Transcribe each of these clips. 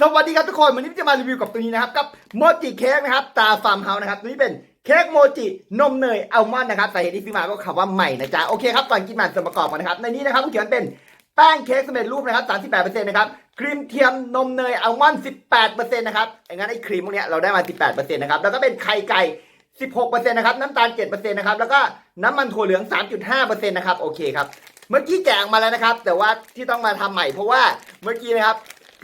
สวัสดีครับทุกคนวันนี้จะมารีวิวกับตัวนี้นะครับกับโมจิเค้กนะครับตาฟาร์มเฮาส์นะครับตัวนี้เป็นเค้กโมจินมเนยอัลมอนด์นะครับสาเหตุที่ซื้อมาก็คำว่าใหม่นะจ๊ะโอเคครับก่อนกินมันส่วนประกอบกันนะครับในนี้นะครับเขียนเป็นแป้งเค้กสำเร็จรูปนะครับ38%นะครับครีมเทียมนมเนยอัลมอนด์18%นะครับงั้นไอ้ครีมพวกเนี้ยเราได้มา 18%นะครับแล้วก็เป็นไข่ไก่16%นะครับน้ำตาล7%นะครับแล้วก็น้ำมันถั่วเหลือง 3.5%นะครับโอเคครับเมื่อกี้แกะมาแล้วนะครับ แต่ว่าที่ต้องมาทำใหม่เพราะว่าเมื่อกี้นะครับ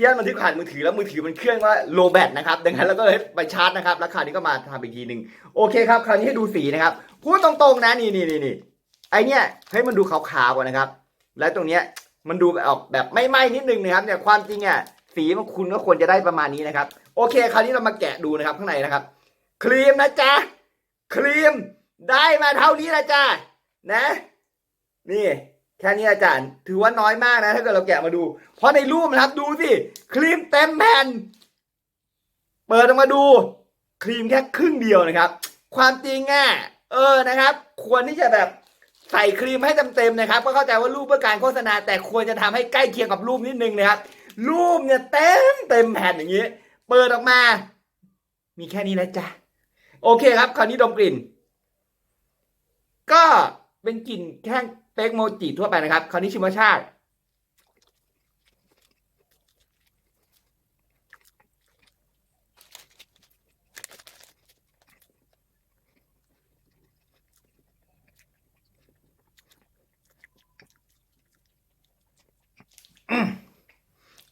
พี่อันบันทึกผ่านมือถือแล้วมือถือมันเครื่องว่าโลแบตนะครับดังนั้นเราก็เลยไปชาร์จนะครับแล้วคานี้ก็มาทำอีกทีหนึ่งโอเคครับคราวนี้ให้ดูสีนะครับพูดตรงๆนะนี่นี่นี่นี่ไอเนี้ยให้มันดูขาวๆกว่านะครับ แล้วตรงเนี้ยมันดูออกแบบไม่ไหม้นิดนึงนะครับเนี่ยความจริงอะสีมันคุณก็ควรจะได้ประมาณนี้นะครับ โอเค คราวนี้เรามาแกะดูนะครับข้างในนะครับ ครีมนะจ๊ะครีมได้มาเท่านี้ละจ้ะนะ นี่ แค่นี้อาจารย์ ถือว่าน้อยมากนะ ถ้าเกิดเราแกะมาดู เพราะในรูปนะครับดูสิครีมเต็มแผ่น เปิดออกมาดู ครีมแค่ครึ่งเดียวนะครับ ความจริงอะเออนะครับ ควรที่จะแบบใส่ครีมให้เต็มๆนะครับ ก็เข้าใจว่ารูปเพื่อการโฆษณา แต่ควรจะทำให้ใกล้เคียงกับรูปนิดนึงนะครับ รูปเนี่ยเต็มเต็มแผ่นอย่างนี้ เปิดออกมา มีแค่นี้นะจ๊ะโอเคครับ คราวนี้ดมกลิ่น ก็เป็นกลิ่นแค่ เป๊กโมจิทั่วไปนะครับ คราวนี้ชิมรสชาติ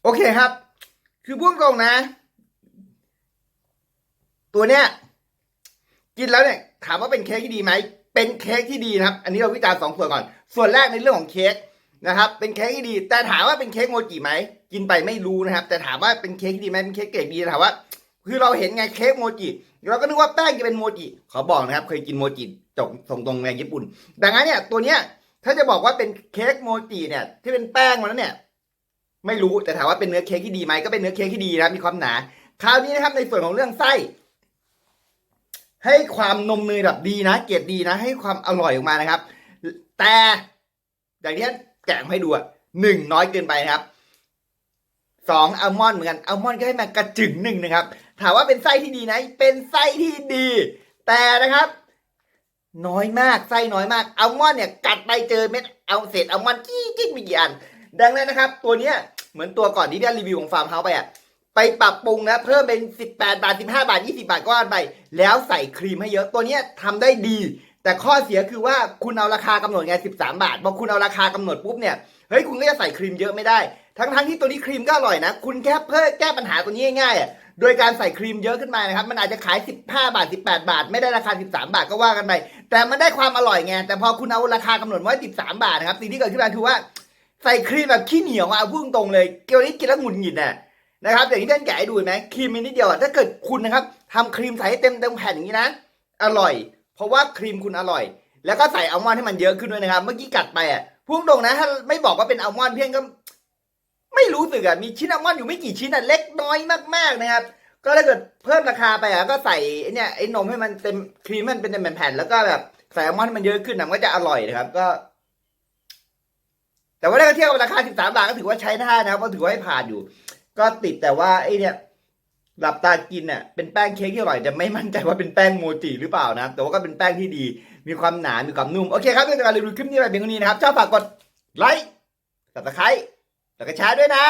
โอเคครับ คือพูดตรงนะ ตัวเนี้ย กินแล้วเนี่ย ถามว่าเป็นเค้กที่ดีไหม เป็นเค้กที่ดีนะครับ อันนี้เราวิจารณ์สองส่วนก่อน ส่วนแรกในเรื่องของเค้กนะครับ เป็นเค้กที่ดี แต่ถามว่าเป็นเค้กโมจิไหม กินไปไม่รู้นะครับ แต่ถามว่าเป็นเค้กที่ดีไหมเป็นเค้กเกรดดีถามว่า คือเราเห็นไงเค้กโมจิ เราก็นึกว่าแป้งจะเป็นโมจิ ขอบอกนะครับ เคยกินโมจิจกส่งตรงในญี่ปุ่น ดังนั้นเนี่ยตัวเนี้ย ถ้าจะบอกว่าเป็นเค้กโมจิเนี่ย ที่เป็นแป้งมันนั้นเนี่ย ไม่รู้ แต่ถามว่าเป็นเนื้อเค้กที่ดีไหมก็เป็นเนื้อเค้กที่ดีนะ มีความหนา คราวนี้นะครับในส่วนของเรื่องไส้ ให้ความนมเนยแบบดีนะ เกรดดีนะ ให้ความอร่อยออกมานะครับ แต่อย่างที่แกะให้ดูอะหนึ่งน้อยเกินไปนะครับสองอัลมอนด์เหมือนกันอัลมอนด์ก็ให้มากระจึงหนึ่งนะครับ ถามว่าเป็นไส้ที่ดีไหมเป็นไส้ที่ดี แต่นะครับ น้อยมากไส้น้อยมากอัลมอนด์เนี่ยกัดไปเจอเม็ดเอาเศษอัลมอนด์จี้จี้มีกี่อัน ดังนั้นนะครับ ตัวเนี้ยเหมือนตัวก่อนที่ได้รีวิวของฟาร์มเฮาส์ไปอะ ไปปรับปรุงนะ เพิ่มเป็น 18 บาท 15 บาท 20 บาทก็ว่าไป แล้วใส่ครีมให้เยอะตัวเนี้ยทำได้ดี แต่ข้อเสียคือว่าคุณเอาราคากำหนดไง 13 บาทพอคุณเอาราคากำหนดปุ๊บเนี่ยเฮ้ยคุณก็จะใส่ครีมเยอะไม่ได้ ทั้งๆที่ตัวนี้ครีมก็อร่อยนะ คุณแค่เพื่อแก้ปัญหาตัวนี้ง่ายๆโดยการใส่ครีมเยอะขึ้นมานะครับ มันอาจจะขาย 15 บาท 18 บาท ไม่ได้ราคา 13 บาทก็ว่ากันไป แต่มันได้ความอร่อยไง แต่พอคุณเอาราคากำหนดไว้ 13 บาทนะครับ สิ่งที่เกิดขึ้นมาคือว่าใส่ครีมแบบขี้เหนียวอะพูดตรงเลย เกี่ยวนี้กินแล้วหงุดหงิดน่ะ นะครับอย่างที่ท่านแกะให้ดูไหมครีมมีนิดเดียวอะถ้าเกิดคุณนะครับทำครีมใส่ให้เต็มเต็มแผ่นอย่างนี้นะ อร่อย เพราะว่าครีมคุณอร่อย แล้วก็ใส่อัลมอนด์ให้มันเยอะขึ้นด้วยนะครับ เมื่อกี้กัดไปอะพูดตรงนะถ้าไม่บอกว่าเป็นอัลมอนด์เพียงก็ ไม่รู้สึกอะมีชิ้นอัลมอนด์อยู่ไม่กี่ชิ้นอะเล็กน้อยมากๆนะครับ ก็ถ้าเกิดเพิ่มราคาไปอะก็ใส่เนี่ยไอ้นมให้มันเต็มครีมมันเป็นเต็มแผ่นแล้วก็แบบใส่อัลมอนด์ให้มันเยอะขึ้นนะมันก็จะอร่อยนะครับก็แต่ว่าถ้าเทียบกับราคา 13 บาทก็ถือว่าใช้ได้นะครับก็ถือว่าให้ผ่านอยู่ ก็ติดแต่ว่าไอ้เนี่ยหลับตากินเนี่ยเป็นแป้งเค้กที่อร่อยแต่ไม่มั่นใจว่าเป็นแป้งโมจิหรือเปล่านะ แต่ว่าก็เป็นแป้งที่ดี มีความหนา มีความนุ่ม โอเคครับเรื่องการรีวิวคลิปนี้ไปเพียงเท่านี้นะครับชอบฝากกดไลค์กดติดตามแล้วก็แชร์ด้วยนะ